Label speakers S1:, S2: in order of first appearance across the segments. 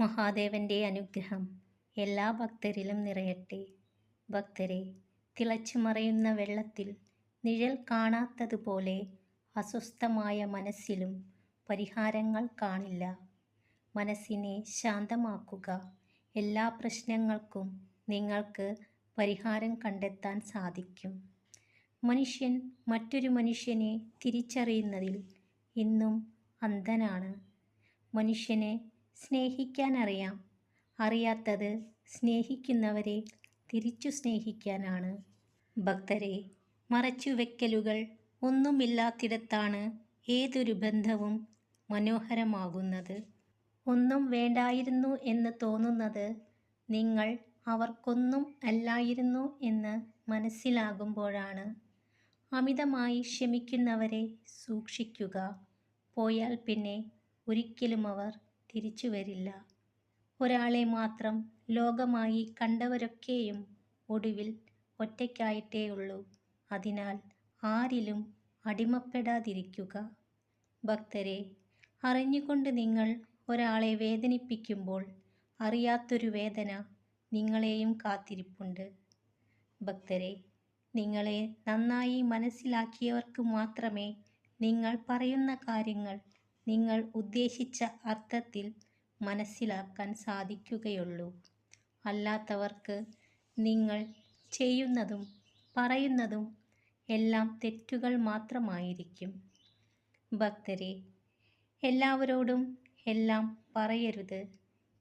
S1: മഹാദേവന്റെ അനുഗ്രഹം എല്ലാ ഭക്തരിലും നിറയട്ടെ. ഭക്തരെ തിളച്ചു മറയുന്ന വെള്ളത്തിൽ നിഴൽ കാണാത്തതുപോലെ അസ്വസ്ഥമായ മനസ്സിലും പരിഹാരങ്ങൾ കാണില്ല. മനസ്സിനെ ശാന്തമാക്കുക. എല്ലാ പ്രശ്നങ്ങൾക്കും നിങ്ങൾക്ക് പരിഹാരം കണ്ടെത്താൻ സാധിക്കും. മനുഷ്യൻ മറ്റൊരു മനുഷ്യനെ തിരിച്ചറിയുന്നതിൽ ഇന്നും അന്ധനാണ്. മനുഷ്യനെ സ്നേഹിക്കാനറിയാം. അറിയാത്തത് സ്നേഹിക്കുന്നവരെ തിരിച്ചു സ്നേഹിക്കാനാണ്. ഭക്തരെ മറച്ചുവെക്കലുകൾ ഒന്നുമില്ലാത്തിടത്താണ് ഏതൊരു ബന്ധവും മനോഹരമാകുന്നത്. ഒന്നും വേണ്ടായിരുന്നു എന്ന് തോന്നുന്നത് നിങ്ങൾ അവർക്കൊന്നും അല്ലായിരുന്നു എന്ന് മനസ്സിലാകുമ്പോഴാണ്. അമിതമായി ക്ഷമിക്കുന്നവരെ സൂക്ഷിക്കുക. പോയാൽ പിന്നെ ഒരിക്കലും അവർ തിരിച്ചു വരില്ല. ഒരാളെ മാത്രം ലോകമായി കണ്ടവരൊക്കെയും ഒടുവിൽ ഒറ്റയ്ക്കായിട്ടേ ഉള്ളൂ അതിനാൽ ആരിലും അടിമപ്പെടാതിരിക്കുക. ഭക്തരെ അറിഞ്ഞുകൊണ്ട് നിങ്ങൾ ഒരാളെ വേദനിപ്പിക്കുമ്പോൾ അറിയാത്തൊരു വേദന നിങ്ങളെയും കാത്തിരിപ്പുണ്ട്. ഭക്തരെ നിങ്ങളെ നന്നായി മനസ്സിലാക്കിയവർക്ക് മാത്രമേ നിങ്ങൾ പറയുന്ന കാര്യങ്ങൾ നിങ്ങൾ ഉദ്ദേശിച്ച അർത്ഥത്തിൽ മനസ്സിലാക്കാൻ സാധിക്കുകയുള്ളൂ. അല്ലാത്തവർക്ക് നിങ്ങൾ ചെയ്യുന്നതും പറയുന്നതും എല്ലാം തെറ്റുകൾ മാത്രമായിരിക്കും. ഭക്തരെ എല്ലാവരോടും എല്ലാം പറയരുത്.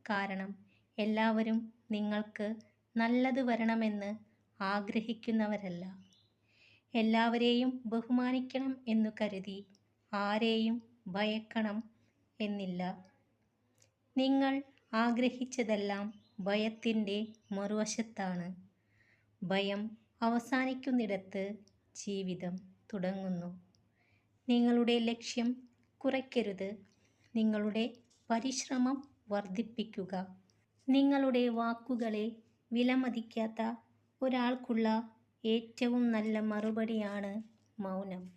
S1: കാരണം എല്ലാവരും നിങ്ങൾക്ക് നല്ലത് വരണമെന്ന് ആഗ്രഹിക്കുന്നവരല്ല. എല്ലാവരെയും ബഹുമാനിക്കണം എന്നു കരുതി ആരെയും ഭയക്കണം എന്നില്ല. നിങ്ങൾ ആഗ്രഹിച്ചതെല്ലാം ഭയത്തിന്റെ മറുവശത്താണ്. ഭയം അവസാനിക്കുന്നിടത്ത് ജീവിതം തുടങ്ങുന്നു. നിങ്ങളുടെ ലക്ഷ്യം കുറയ്ക്കരുത്. നിങ്ങളുടെ പരിശ്രമം വർദ്ധിപ്പിക്കുക. നിങ്ങളുടെ വാക്കുകളെ വിലമതിക്കാത്ത ഒരാൾക്കുള്ള ഏറ്റവും നല്ല മറുപടിയാണ് മൗനം.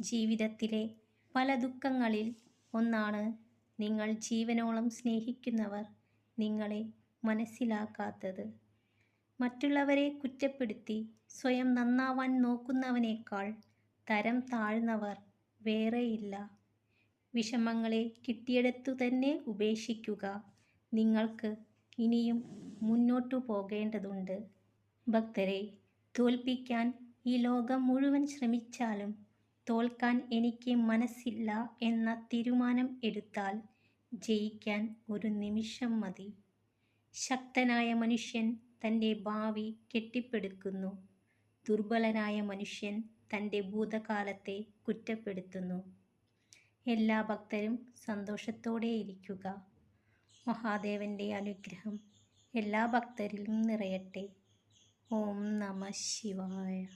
S1: ജീവിതത്തിലെ പല ദുഃഖങ്ങളിൽ ഒന്നാണ് നിങ്ങൾ ജീവനോളം സ്നേഹിക്കുന്നവർ നിങ്ങളെ മനസ്സിലാക്കാത്തത്. മറ്റുള്ളവരെ കുറ്റപ്പെടുത്തി സ്വയം നന്നാവാൻ നോക്കുന്നവനേക്കാൾ തരം താഴ്ന്നവർ വേറെയില്ല വിഷമങ്ങളെ കിട്ടിയെടുത്തു തന്നെ ഉപേക്ഷിക്കുക നിങ്ങൾക്ക് ഇനിയും മുന്നോട്ടു പോകേണ്ടതുണ്ട്. ഭക്തരെ തോൽപ്പിക്കാൻ ഈ ലോകം മുഴുവൻ ശ്രമിച്ചാലും തോൽക്കാൻ എനിക്ക് മനസ്സില്ല എന്ന തീരുമാനം എടുത്താൽ ജയിക്കാൻ ഒരു നിമിഷം മതി. ശക്തനായ മനുഷ്യൻ തന്റെ ഭാവി കെട്ടിപ്പടുക്കുന്നു. ദുർബലനായ മനുഷ്യൻ തന്റെ ഭൂതകാലത്തെ കുറ്റപ്പെടുത്തുന്നു. എല്ലാ ഭക്തരും സന്തോഷത്തോടെ ഇരിക്കുക. മഹാദേവന്റെ അനുഗ്രഹം എല്ലാ ഭക്തരിലും നിറയട്ടെ. ഓം നമ ശിവായ.